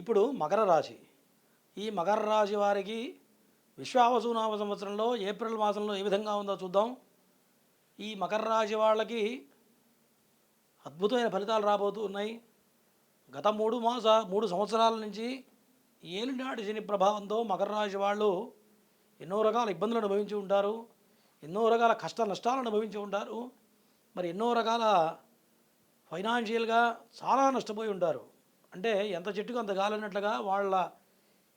ఇప్పుడు మకర రాశి. ఈ మకర రాశి వారికి విశ్వావసునామ సంవత్సరంలో ఏప్రిల్ మాసంలో ఏ విధంగా ఉందో చూద్దాం. ఈ మకర రాశి వాళ్ళకి అద్భుతమైన ఫలితాలు రాబోతున్నాయి గత మూడు మాస మూడు సంవత్సరాల నుంచి ఏలినాటి శని ప్రభావంతో మకర రాశి వాళ్ళు ఎన్నో రకాల ఇబ్బందులు అనుభవించి ఉంటారు. ఎన్నో రకాల కష్ట నష్టాలు అనుభవించి ఉంటారు. మరి ఎన్నో రకాల ఫైనాన్షియల్గా చాలా నష్టపోయి ఉంటారు. అంటే ఎంత చెట్టుకు అంత గాలన్నట్లుగా వాళ్ళ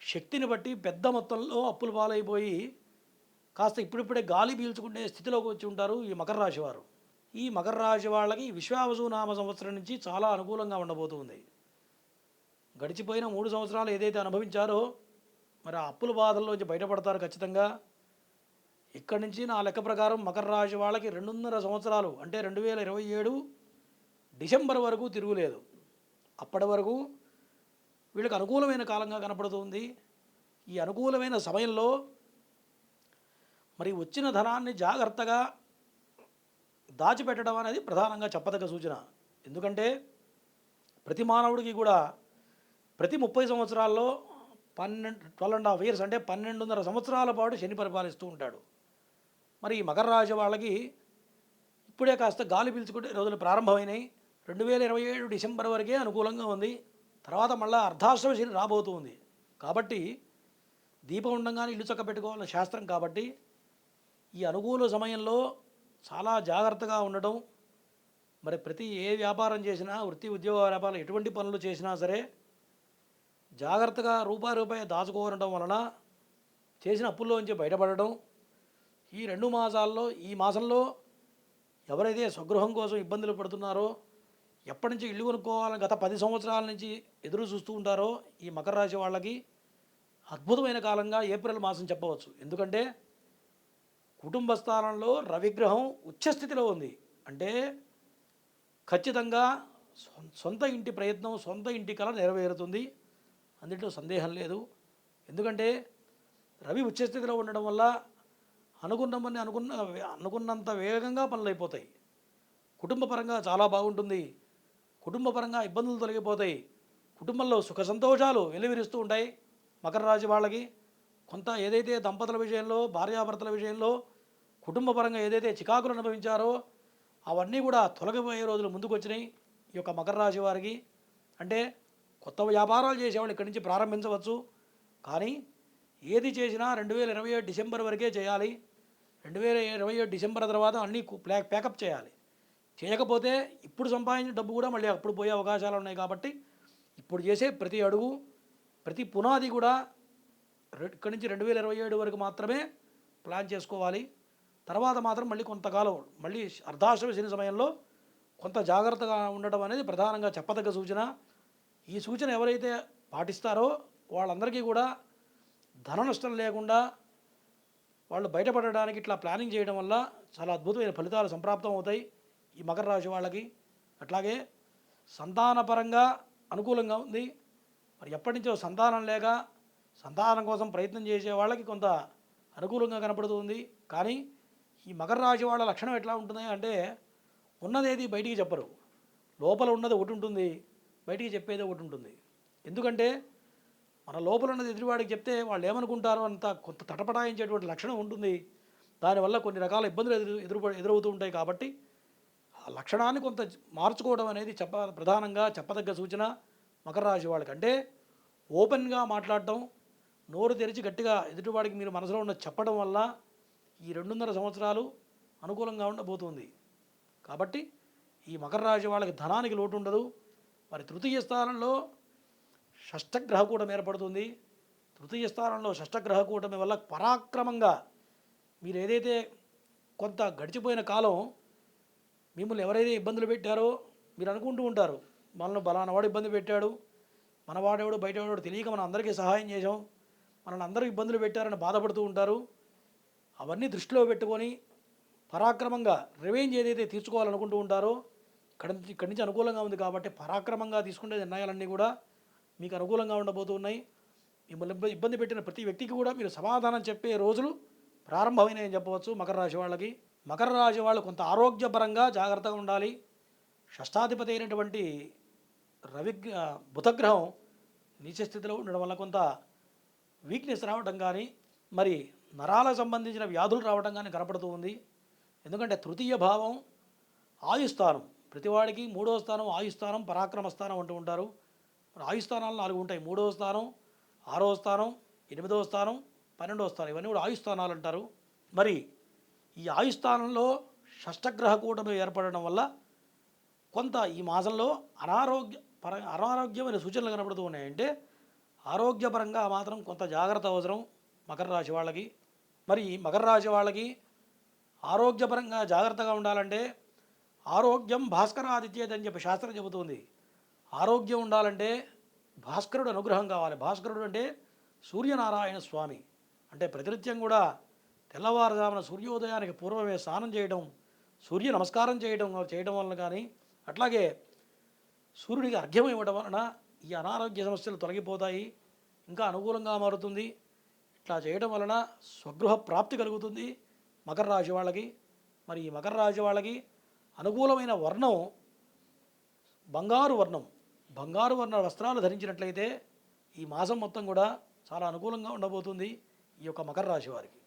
శక్తిని బట్టి పెద్ద మొత్తంలో అప్పులు పాలైపోయి కాస్త ఇప్పుడిప్పుడే గాలి పీల్చుకునే స్థితిలోకి వచ్చి ఉంటారు ఈ మకర రాశి వారు. ఈ మకర రాశి వాళ్ళకి విశ్వావసు నామ సంవత్సరం నుంచి చాలా అనుకూలంగా ఉండబోతుంది. గడిచిపోయిన మూడు సంవత్సరాలు ఏదైతే అనుభవించారో మరి ఆ అప్పుల బాధల్లోంచి బయటపడతారు ఖచ్చితంగా. ఇక్కడి నుంచి నా లెక్క ప్రకారం మకర రాశి వాళ్ళకి రెండున్నర సంవత్సరాలు అంటే రెండు వేల ఇరవై ఏడు డిసెంబర్ వరకు తిరుగులేదు. అప్పటి వరకు వీళ్ళకి అనుకూలమైన కాలంగా కనపడుతుంది. ఈ అనుకూలమైన సమయంలో మరి వచ్చిన ధనాన్ని జాగ్రత్తగా దాచిపెట్టడం అనేది ప్రధానంగా చెప్పదగ్గ సూచన. ఎందుకంటే ప్రతి మానవుడికి కూడా ప్రతి ముప్పై సంవత్సరాల్లో పన్నెండు ట్వెల్వ్ అండ్ హాఫ్ ఇయర్స్ అంటే పన్నెండున్నర సంవత్సరాల పాటు శని పరిపాలిస్తూ ఉంటాడు. మరి ఈ మకర రాశి వాళ్ళకి ఇప్పుడే కాస్త గాలి పీల్చుకుంటే రోజులు ప్రారంభమైనాయి. రెండు వేల ఇరవై ఏడు డిసెంబర్ వరకే అనుకూలంగా ఉంది. తర్వాత మళ్ళీ అర్ధాశ్రమ శని రాబోతుంది కాబట్టి దీపం ఉండగానే ఇల్లు చక్క పెట్టుకోవాలని శాస్త్రం కాబట్టి ఈ అనుకూల సమయంలో చాలా జాగ్రత్తగా ఉండడం మరి ప్రతి ఏ వ్యాపారం చేసినా వృత్తి ఉద్యోగ వ్యాపారం ఎటువంటి పనులు చేసినా సరే జాగ్రత్తగా రూపాయి రూపాయి దాచుకోవడం వలన చేసిన అప్పుల్లోంచి బయటపడడం ఈ రెండు మాసాల్లో ఈ మాసంలో ఎవరైతే స్వగృహం కోసం ఇబ్బందులు పడుతున్నారో ఎప్పటి నుంచి ఇల్లు కొనుక్కోవాలని గత పది సంవత్సరాల నుంచి ఎదురు చూస్తూ ఉంటారో ఈ మకర రాశి వాళ్ళకి అద్భుతమైన కాలంగా ఏప్రిల్ మాసం చెప్పవచ్చు. ఎందుకంటే కుటుంబ స్థానంలో రవిగ్రహం ఉచ్చస్థితిలో ఉంది. అంటే ఖచ్చితంగా సొంత ఇంటి ప్రయత్నం సొంత ఇంటి కళ నెరవేరుతుంది. అందులో సందేహం లేదు. ఎందుకంటే రవి ఉచ్చస్థితిలో ఉండడం వల్ల అనుకున్నమని అనుకున్న అనుకున్నంత వేగంగా పనులు అయిపోతాయి కుటుంబ పరంగా చాలా బాగుంటుంది. కుటుంబపరంగా ఇబ్బందులు తొలగిపోతాయి. కుటుంబంలో సుఖ సంతోషాలు వెలువరిస్తూ ఉంటాయి. మకర రాశి వాళ్ళకి కొంత ఏదైతే దంపతుల విషయంలో భార్యాభర్తల విషయంలో కుటుంబపరంగా ఏదైతే చికాకులు అనుభవించారో అవన్నీ కూడా తొలగిపోయే రోజులు ముందుకు వచ్చినాయి ఈ యొక్క మకర రాశి వారికి. అంటే కొత్త వ్యాపారాలు చేసేవాళ్ళు ఇక్కడి నుంచి ప్రారంభించవచ్చు. కానీ ఏది చేసినా రెండు వేల ఇరవై ఏడు డిసెంబర్ వరకే చేయాలి. రెండు వేల ఇరవై ఏడు డిసెంబర్ తర్వాత అన్నీ ప్లా ప్యాకప్ చేయాలి. చేయకపోతే ఇప్పుడు సంపాదించిన డబ్బు కూడా మళ్ళీ అప్పుడు పోయే అవకాశాలు ఉన్నాయి కాబట్టి ఇప్పుడు చేసే ప్రతి అడుగు ప్రతి పునాది కూడా ఇక్కడి నుంచి రెండు వేల ఇరవై ఏడు వరకు మాత్రమే ప్లాన్ చేసుకోవాలి. తర్వాత మాత్రం మళ్ళీ కొంతకాలం మళ్ళీ అర్ధాశ్రమ శని సమయంలో కొంత జాగ్రత్తగా ఉండడం అనేది ప్రధానంగా చెప్పదగ్గ సూచన. ఈ సూచన ఎవరైతే పాటిస్తారో వాళ్ళందరికీ కూడా ధన నష్టం లేకుండా వాళ్ళు బయటపడడానికి ఇట్లా ప్లానింగ్ చేయడం వల్ల చాలా అద్భుతమైన ఫలితాలు సంప్రాప్తం అవుతాయి ఈ మకర రాశి వాళ్ళకి అట్లాగే సంతానపరంగా అనుకూలంగా ఉంది. మరి ఎప్పటి నుంచో సంతానం లేక సంతానం కోసం ప్రయత్నం చేసే వాళ్ళకి కొంత అనుకూలంగా కనపడుతుంది కానీ ఈ మకర రాశి వాళ్ళ లక్షణం ఎట్లా ఉంటుంది అంటే ఉన్నదేది బయటికి చెప్పరు. లోపల ఉన్నది ఒకటి ఉంటుంది బయటికి చెప్పేది ఒకటి ఉంటుంది. ఎందుకంటే మన లోపల ఉన్నది ఎదుటివాడికి చెప్తే వాళ్ళు ఏమనుకుంటారో అంత కొంత తటపటాయించేటువంటి లక్షణం ఉంటుంది. దానివల్ల కొన్ని రకాల ఇబ్బందులు ఎదురు ఎదురు ఎదురవుతూ ఉంటాయి కాబట్టి లక్షణాన్ని కొంత మార్చుకోవడం అనేది చెప్ప ప్రధానంగా చెప్పదగ్గ సూచన మకర రాశి వాళ్ళకి. అంటే ఓపెన్గా మాట్లాడటం నోరు తెరిచి గట్టిగా ఎదుటివాడికి మీరు మనసులో ఉన్న చెప్పడం వల్ల ఈ రెండున్నర సంవత్సరాలు అనుకూలంగా ఉండబోతుంది. కాబట్టి ఈ మకర రాశి వాళ్ళకి ధనానికి లోటు ఉండదు మరి తృతీయ స్థానంలో షష్టగ్రహకూటం ఏర్పడుతుంది. తృతీయ స్థానంలో షష్టగ్రహకూటమి వల్ల పరాక్రమంగా మీరు ఏదైతే కొంత గడిచిపోయిన కాలం మిమ్మల్ని ఎవరైతే ఇబ్బందులు పెట్టారో మీరు అనుకుంటూ ఉంటారు మనల్ని బలానవాడు ఇబ్బంది పెట్టాడు మనవాడేవాడు బయటవాడు తెలియక మనం అందరికీ సహాయం చేసాం మనల్ని అందరూ ఇబ్బందులు పెట్టారని బాధపడుతూ ఉంటారు. అవన్నీ దృష్టిలో పెట్టుకొని పరాక్రమంగా రివెంజ్ ఏదైతే తీర్చుకోవాలనుకుంటూ ఉంటారో ఇక్కడ నుంచి ఇక్కడి నుంచి అనుకూలంగా ఉంది కాబట్టి పరాక్రమంగా తీసుకునే నిర్ణయాలన్నీ కూడా మీకు అనుకూలంగా ఉండబోతున్నాయి. మిమ్మల్ని ఇబ్బంది పెట్టిన ప్రతి వ్యక్తికి కూడా మీరు సమాధానం చెప్పే రోజులు ప్రారంభమైనాయని చెప్పవచ్చు మకర రాశి వాళ్ళకి. మకర రాశి వాళ్ళు కొంత ఆరోగ్యపరంగా జాగ్రత్తగా ఉండాలి. షష్టాధిపతి అయినటువంటి రవి బుధగ్రహం నీచ స్థితిలో ఉండడం వల్ల కొంత వీక్నెస్ రావడం కానీ మరి నరాలకు సంబంధించిన వ్యాధులు రావడం కానీ కనపడుతూ ఉంది. ఎందుకంటే తృతీయ భావం ఆయుస్థానం. ప్రతివాడికి మూడో స్థానం ఆయుస్థానం పరాక్రమ స్థానం అంటూ ఉంటారు. ఆయుస్థానాలు నాలుగు ఉంటాయి. మూడవ స్థానం ఆరవ స్థానం ఎనిమిదవ స్థానం పన్నెండవ స్థానం. ఇవన్నీ కూడా ఆయుస్థానాలు అంటారు. మరి ఈ ఆయుస్థానంలో షష్టగ్రహ కూటమి ఏర్పడడం వల్ల కొంత ఈ మాసంలో అనారోగ్య పర అనారోగ్యమైన సూచనలు కనబడుతూ ఉన్నాయంటే ఆరోగ్యపరంగా మాత్రం కొంత జాగ్రత్త అవసరం మకర రాశి వాళ్ళకి. మరి మకర రాశి వాళ్ళకి ఆరోగ్యపరంగా జాగ్రత్తగా ఉండాలంటే ఆరోగ్యం భాస్కరాదిత్యేది అని చెప్పి శాస్త్రం చెబుతుంది. ఆరోగ్యం ఉండాలంటే భాస్కరుడు అనుగ్రహం కావాలి. భాస్కరుడు అంటే సూర్యనారాయణ స్వామి. అంటే ప్రతినిత్యం కూడా తెల్లవారుజామున సూర్యోదయానికి పూర్వమే స్నానం చేయడం సూర్య నమస్కారం చేయడం చేయడం వలన కానీ అట్లాగే సూర్యుడికి అర్ఘ్యం ఇవ్వడం వలన ఈ అనారోగ్య సమస్యలు తొలగిపోతాయి ఇంకా అనుకూలంగా మారుతుంది. ఇట్లా చేయడం వలన స్వగృహ ప్రాప్తి కలుగుతుంది మకర రాశి వాళ్ళకి. మరి ఈ మకర రాశి వాళ్ళకి అనుకూలమైన వర్ణం బంగారు వర్ణం. బంగారు వర్ణ వస్త్రాలు ధరించినట్లయితే ఈ మాసం మొత్తం కూడా చాలా అనుకూలంగా ఉండబోతుంది ఈ యొక్క మకర రాశి వారికి.